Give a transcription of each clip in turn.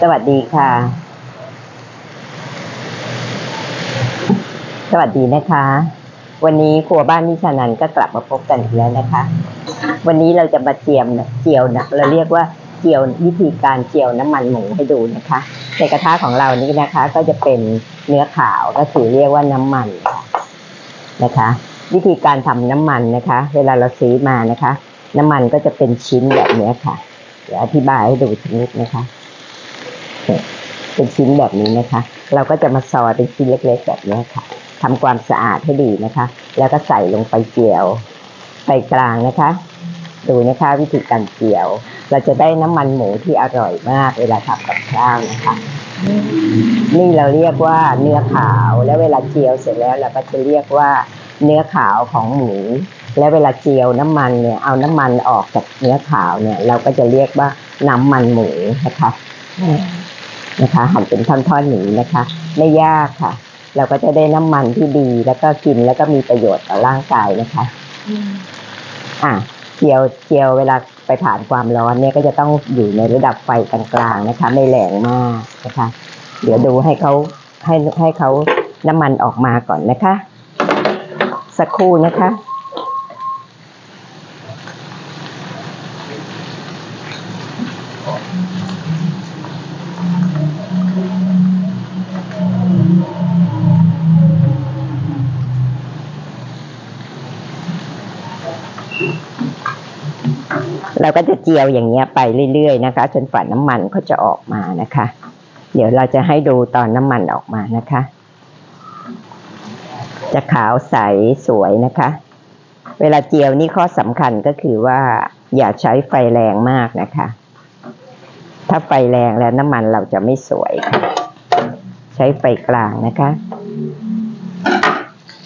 สวัสดีค่ะ สวัสดีนะคะ วันนี้ครัวบ้านนิชานันก็กลับมาพบกันอีกแล้วนะคะ วันนี้เราจะมาเจียมเจียวนะเราเรียกว่าเจียววิธีการเจียวน้ำมันหมูให้ดูนะคะ ในกระทะของเรานี้นะคะ ก็จะเป็นเนื้อขาวก็คือเรียกว่าน้ำมันนะคะ วิธีการทำน้ำมันนะคะ เวลาเราซื้อมานะคะ น้ำมันก็จะเป็นชิ้นแบบนี้ค่ะ เดี๋ยวอธิบายให้ดูสักนิดนะคะ เป็นชิ้นแบบนี้นะคะ เราก็จะมาซอยเป็นชิ้นเล็กๆแบบนี้ค่ะทำความสะอาดให้ดีนะคะ แล้วก็ใส่ลงไปเจียวไฟกลางนะคะ ดูนะคะวิธีการเจียว เราจะได้น้ำมันหมูที่อร่อยมากเวลาทำกับข้าวนะคะนี่เราเรียกว่าเนื้อขาวแล้วเวลาเจียวเสร็จแล้วเราก็จะเรียกว่าเนื้อขาวของหมูและเวลาเจียวน้ำมันเนี่ยเอาน้ำมันออกจากเนื้อขาวเนี่ย เราก็จะเรียกว่าน้ำมันหมูนะคะ นะคะ หั่นเป็นท่อนๆอย่างนี้นะคะ ไม่ยากค่ะ เราก็จะได้น้ำมันที่ดีแล้วก็กินแล้วก็มีประโยชน์ต่อร่างกายนะคะ อะเจียวเจียวเวลาไปผ่านความร้อนเนี่ยก็จะต้องอยู่ในระดับไฟกลางๆนะคะ ไม่แรงมากนะคะ เดี๋ยวดูให้เขาให้ให้เขาน้ำมันออกมาก่อนนะคะ สักครู่นะคะ เราก็จะเจียวอย่างเงี้ยไปเรื่อยๆนะคะ จนฝาน้ำมันเขาจะออกมานะคะ เดี๋ยวเราจะให้ดูตอนน้ำมันออกมานะคะ จะขาวใสสวยนะคะ เวลาเจียวนี่ข้อสำคัญก็คือว่าอย่าใช้ไฟแรงมากนะคะ ถ้าไฟแรงแล้วน้ำมันเราจะไม่สวย ใช้ไฟกลางนะคะ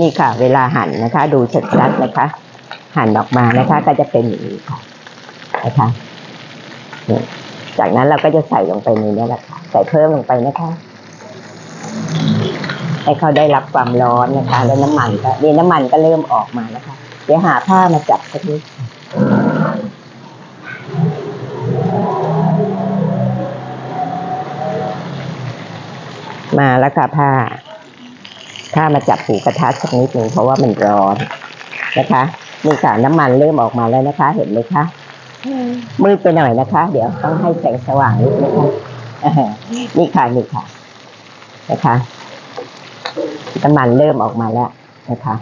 นี่ค่ะ เวลาหั่นนะคะ ดูชัดๆนะคะ หั่นออกมานะคะ ก็จะเป็นอย่างนี้ค่ะ นะคะ จากนั้นเราก็จะใส่ลงไปในนี้แหละค่ะ ใส่เพิ่มลงไปนะคะ ให้เขาได้รับความร้อนนะคะ แล้วน้ำมันก็นี่น้ำมันก็เริ่มออกมานะคะ เดี๋ยวหาผ้ามาจับสักนิดมาแล้วค่ะผ้า ผ้ามาจับหูกระทะสักนิดหนึ่งเพราะว่ามันร้อนนะคะนี่ค่ะน้ำมันเริ่มออกมาแล้วนะคะ เห็นไหมคะ มืดไปหน่อยนะคะ เดี๋ยวต้องให้แสงสว่างนิดนะคะนี่ค่ะนี่ค่ะ นะคะน้ำมันเริ่มออกมาแล้วนะคะ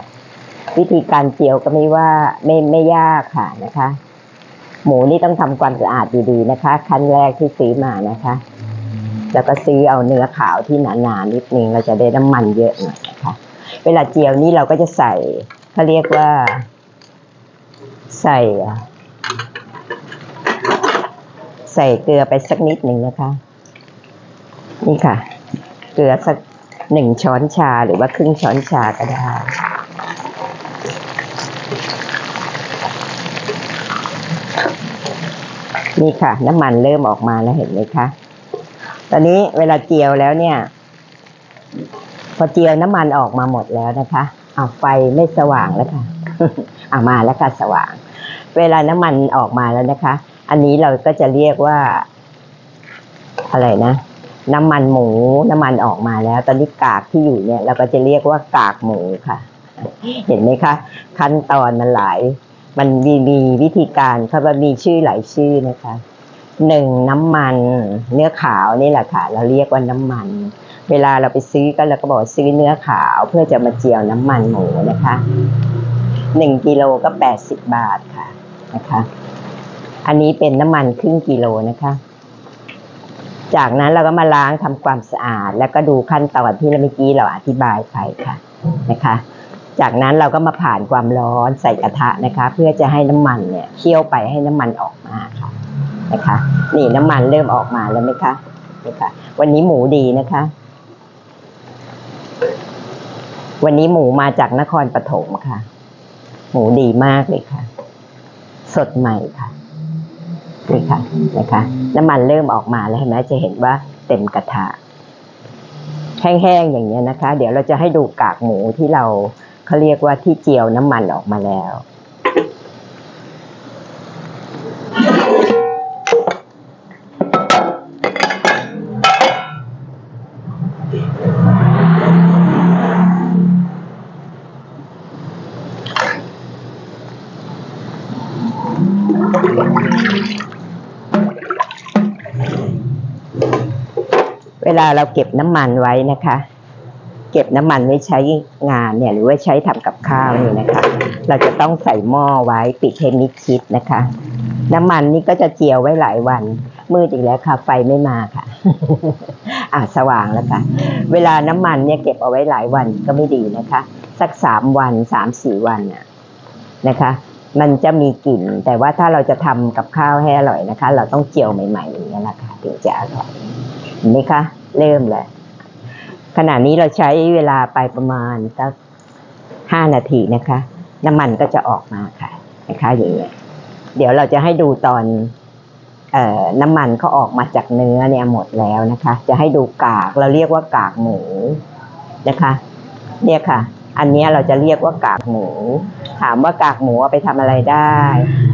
วิธีการเจียวก็ไม่ว่าไม่ไม่ยากค่ะนะคะ หมูนี่ต้องทำความสะอาดดีๆนะคะ ขั้นแรกที่ซื้อมานะคะ แล้วก็ซื้อเอาเนื้อขาวที่หนาๆนิดนึงเราจะได้น้ำมันเยอะหน่อยนะคะ เวลาเจียวนี่เราก็จะใส่เขาเรียกว่า ใส่ ใส่เกลือไปสักนิดหนึ่งนะคะ นี่ค่ะ เกลือสักหนึ่งช้อนชาหรือว่าครึ่งช้อนชาก็ได้นี่ค่ะ น้ำมันเริ่มออกมาแล้วเห็นไหมคะตอนนี้เวลาเจียวแล้วเนี่ย พอเจียวน้ำมันออกมาหมดแล้วนะคะเอาไฟไม่สว่างแล้วค่ะเอามาแล้วค่ะสว่าง เวลาน้ำมันออกมาแล้วนะคะ อันนี้เราก็จะเรียกว่า อะไรนะ น้ำมันหมูน้ำมันออกมาแล้ว ตอนนี้กากที่อยู่เนี่ย เราก็จะเรียกว่ากากหมูค่ะ เห็นไหมคะ ขั้นตอนมันหลาย มันมีมีวิธีการเขาว่ามีชื่อหลายชื่อนะคะหนึ่งน้ำมันเนื้อขาวนี่แหละค่ะ เราเรียกว่าน้ำมัน เวลาเราไปซื้อก็เราก็บอกซื้อเนื้อขาวเพื่อจะมาเจียวน้ำมันหมูนะคะหนึ่งกิโลก็แปดสิบบาทค่ะ นะคะ อันนี้เป็นน้ำมันครึ่งกิโลนะคะ จากนั้นเราก็มาล้างทำความสะอาด แล้วก็ดูขั้นตอนที่เมื่อกี้เราอธิบายไปค่ะนะคะ จากนั้นเราก็มาผ่านความร้อนใส่กระทะนะคะ เพื่อจะให้น้ำมันเนี่ยเคี่ยวไปให้น้ำมันออกมาค่ะนะคะ นี่น้ำมันเริ่มออกมาแล้วไหมคะนี่ค่ะ วันนี้หมูดีนะคะ วันนี้หมูมาจากนครปฐมค่ะ หมูดีมากเลยค่ะ สดใหม่ค่ะนี่ค่ะนะคะน้ำมันเริ่มออกมาแล้วเห็นไหมจะเห็นว่าเต็มกระทะแห้งๆอย่างเนี้ยนะคะ เดี๋ยวเราจะให้ดูกากหมูที่เราเขาเรียกว่าที่เจียวน้ำมันออกมาแล้ว เวลาเราเก็บน้ำมันไว้นะคะ เก็บน้ำมันไว้ใช้งานเนี่ย หรือว่าใช้ทำกับข้าวนี่นะคะ เราจะต้องใส่หม้อไว้ปิดให้มิดชิดนะคะ น้ำมันนี่ก็จะเจียวไว้หลายวัน มืดอีกแล้วค่ะ ไฟไม่มาค่ะอาสว่างแล้วค่ะ เวลาน้ำมันเนี่ยเก็บเอาไว้หลายวันก็ไม่ดีนะคะ สักสามวันสามสี่วันน่ะนะคะ มันจะมีกลิ่น แต่ว่าถ้าเราจะทำกับข้าวให้อร่อยนะคะ เราต้องเจียวใหม่ๆอย่างนี้นะคะถึงจะอร่อยเห็นไหมคะเริ่มเลยขณะนี้เราใช้เวลาไปประมาณสักห้านาทีนะคะ น้ำมันก็จะออกมาค่ะนะคะอย่างเงี้ยเดี๋ยวเราจะให้ดูตอนเอ่อน้ำมันเขาออกมาจากเนื้อเนี่ยหมดแล้วนะคะ จะให้ดูกากเราเรียกว่ากากหมูนะคะ เนี่ยค่ะ อันนี้เราจะเรียกว่ากากหมู ถามว่ากากหมูเอาไปทำอะไรได้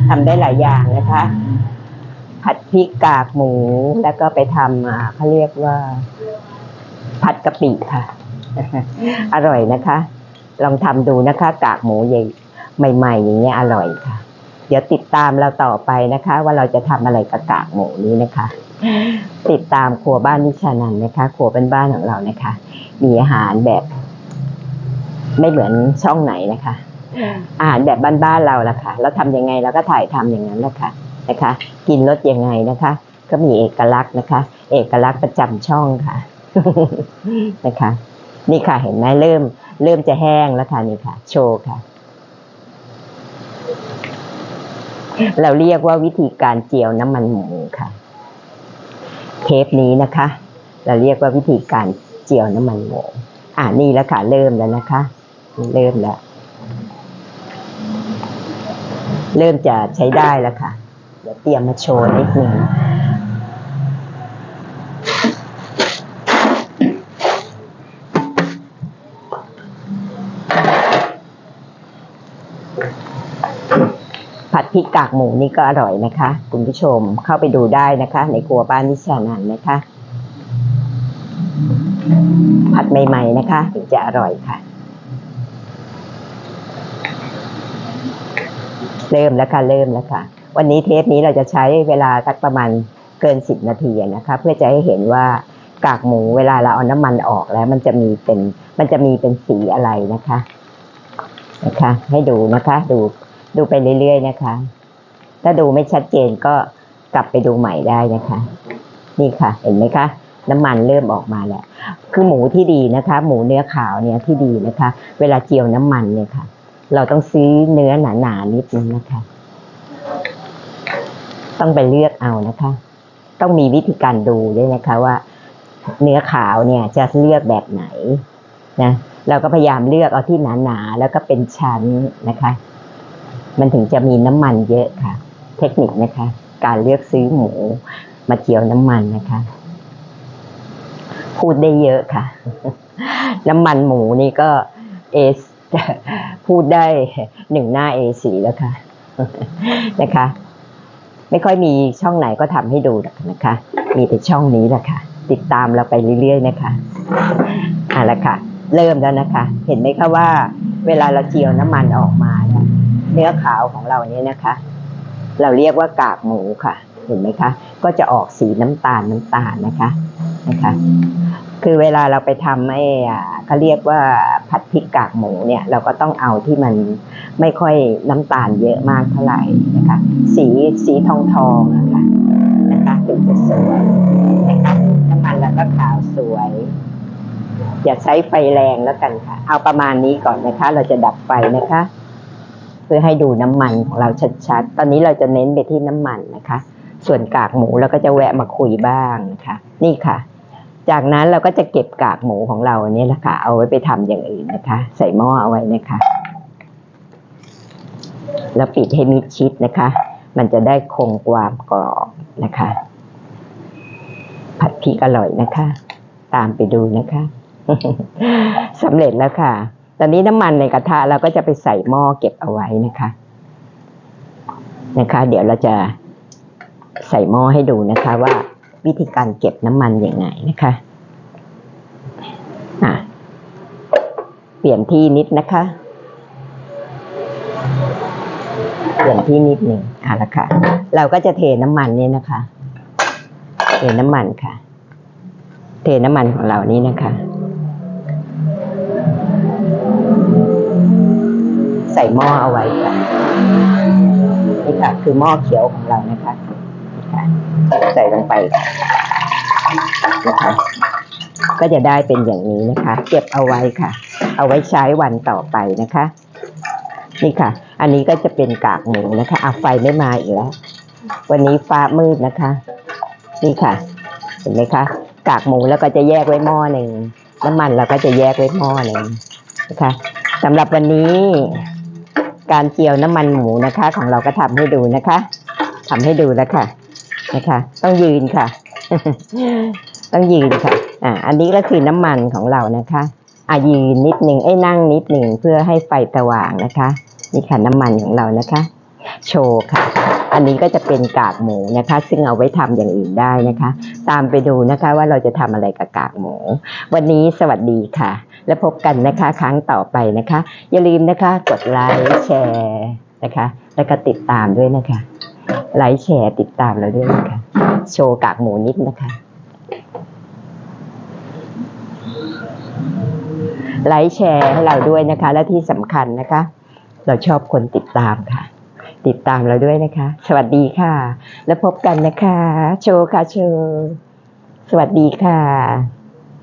ทำได้หลายอย่างนะคะ ผัดพริกกากหมูแล้วก็ไปทำอ่าเขาเรียกว่า ผัดกะปิค่ะ อร่อยนะคะ ลองทำดูนะคะ กากหมูใหญ่ใหม่ๆอย่างเงี้ยอร่อยค่ะ เดี๋ยวติดตามเราต่อไปนะคะ ว่าเราจะทำอะไรกับกากหมูนี้นะคะ ติดตามครัวบ้านนิชานันนะคะ ครัวเป็นบ้านของเรานะคะ มีอาหารแบบไม่เหมือนช่องไหนนะคะ อาหารแบบบ้านๆเราละค่ะ เราทำยังไงเราก็ถ่ายทำอย่างนั้นแหละค่ะนะคะ กินรสยังไงนะคะ ก็มีเอกลักษณ์นะคะ เอกลักษณ์ประจำช่องค่ะนะคะ นี่ค่ะเห็นไหมเริ่ม เริ่มจะแห้งแล้วค่ะนี่ค่ะ โชว์ค่ะ เราเรียกว่าวิธีการเจียวน้ำมันหมูค่ะเทปนี้นะคะ เราเรียกว่าวิธีการเจียวน้ำมันหมูอ่านี่แล้วค่ะ เริ่มแล้วนะคะ เริ่มแล้ว เริ่มจะใช้ได้แล้วค่ะ เดี๋ยวเตรียมมาโชว์นิดนึงผัดพริกกากหมูนี่ก็อร่อยนะคะ คุณผู้ชมเข้าไปดูได้นะคะ ในครัวบ้านนิชานันนะคะ ผัดใหม่ ๆ นะคะถึงจะอร่อยค่ะ เริ่มแล้วค่ะเริ่มแล้วค่ะ วันนี้เทปนี้เราจะใช้เวลาสักประมาณเกินสิบนาทีนะคะ เพื่อจะให้เห็นว่ากากหมูเวลาเราเอาน้ำมันออกแล้ว มันจะมีเป็นมันจะมีเป็นสีอะไรนะคะนะคะ ให้ดูนะคะ ดูดูไปเรื่อยๆนะคะ ถ้าดูไม่ชัดเจนก็กลับไปดูใหม่ได้นะคะ นี่ค่ะ เห็นไหมคะ น้ำมันเริ่มออกมาแล้ว คือหมูที่ดีนะคะ หมูเนื้อขาวเนี่ยที่ดีนะคะ เวลาเจียวน้ำมันเนี่ยค่ะ เราต้องซื้อเนื้อหนาๆนิดนึงนะคะ ต้องไปเลือกเอานะคะ ต้องมีวิธีการดูด้วยนะคะว่า เนื้อขาวเนี่ยจะเลือกแบบไหนนะเราก็พยายามเลือกเอาที่หนาๆแล้วก็เป็นชั้นนะคะ มันถึงจะมีน้ำมันเยอะค่ะ เทคนิคนะคะ การเลือกซื้อหมูมาเจียวน้ำมันนะคะ พูดได้เยอะค่ะ น้ำมันหมูนี่ก็เอส พูดได้หนึ่งหน้า A4 แล้วค่ะนะคะ ไม่ค่อยมีช่องไหนก็ทำให้ดูนะคะ มีแต่ช่องนี้แหละค่ะ ติดตามเราไปเรื่อยๆนะคะอะละค่ะ เริ่มแล้วนะคะ เห็นไหมคะว่า เวลาเราเจียวน้ำมันออกมาเนี่ยเนื้อขาวของเราเนี่ยนะคะ เราเรียกว่ากากหมูค่ะ เห็นไหมคะ ก็จะออกสีน้ำตาลน้ำตาลนะคะนะคะ คือเวลาเราไปทำไอ้อ่เขาเรียกว่าผัดพริกกากหมูเนี่ย เราก็ต้องเอาที่มันไม่ค่อยน้ำตาลเยอะมากเท่าไหร่นะคะ สีสีทองทองนะคะนะคะถึงจะสวยนะคะน้ำมันแล้วก็ขาวสวย อย่าใช้ไฟแรงแล้วกันค่ะ เอาประมาณนี้ก่อนนะคะ เราจะดับไฟนะคะ เพื่อให้ดูน้ำมันของเราชัดๆ ตอนนี้เราจะเน้นไปที่น้ำมันนะคะ ส่วนกากหมูเราก็จะแวะมาคุยบ้างนะคะ นี่ค่ะ จากนั้นเราก็จะเก็บกากหมูของเราเนี่ยแหละค่ะ เอาไว้ไปทำอย่างอื่นนะคะ ใส่หม้อเอาไว้นะคะแล้วปิดให้มิดชิดนะคะ มันจะได้คงความกรอบนะคะ ผัดพริกอร่อยนะคะ ตามไปดูนะคะสำเร็จแล้วค่ะ ตอนนี้น้ำมันในกระทะเราก็จะไปใส่หม้อเก็บเอาไว้นะคะ นะคะ เดี๋ยวเราจะใส่หม้อให้ดูนะคะว่า วิธีการเก็บน้ำมันยังไงนะคะะเปลี่ยนที่นิดนะคะ เปลี่ยนที่นิดหนึ่งอะละค่ะ เราก็จะเทน้ำมันเนี่ยนะคะ เทน้ำมันค่ะ เทน้ำมันของเรานี่นะคะใส่หม้อเอาไว้ค่ะนี่ค่ะ คือหม้อเขียวของเรานะคะ ใส่ลงไปนะคะ ก็จะได้เป็นอย่างนี้นะคะ เก็บเอาไว้ค่ะ เอาไว้ใช้วันต่อไปนะคะ นี่ค่ะ อันนี้ก็จะเป็นกากหมูนะคะเอาไฟไม่มาอีกแล้ว วันนี้ฟ้ามืดนะคะ นี่ค่ะ เห็นไหมคะ กากหมูแล้วก็จะแยกไว้หม้อหนึ่งน้ำมันเราก็จะแยกไว้หม้อหนึ่งนะคะสำหรับวันนี้การเจียวน้ำมันหมูนะคะ ของเราก็ทำให้ดูนะคะทำให้ดูแล้วค่ะ นะคะ ต้องยืนค่ะ ต้องยืนค่ะ อ่า อันนี้ก็คือน้ำมันของเรานะคะอะยืนนิดหนึ่งไอ้นั่งนิดหนึ่งเพื่อให้ไฟสว่างนะคะ นี่ค่ะน้ำมันของเรานะคะ โชว์ค่ะ อันนี้ก็จะเป็นกากหมูนะคะ ซึ่งเอาไว้ทำอย่างอื่นได้นะคะ ตามไปดูนะคะว่าเราจะทำอะไรกับกากหมู วันนี้สวัสดีค่ะ แล้วพบกันนะคะครั้งต่อไปนะคะ อย่าลืมนะคะกดไลค์แชร์นะคะ แล้วก็ติดตามด้วยนะคะ ไลค์แชร์ติดตามเราด้วยนะคะ โชว์กากหมูนิดนะคะ ไลค์แชร์ให้เราด้วยนะคะ และที่สำคัญนะคะ เราชอบคนติดตามค่ะ ติดตามเราด้วยนะคะ สวัสดีค่ะ แล้วพบกันนะคะ โชว์ค่ะโชว์ สวัสดีค่ะ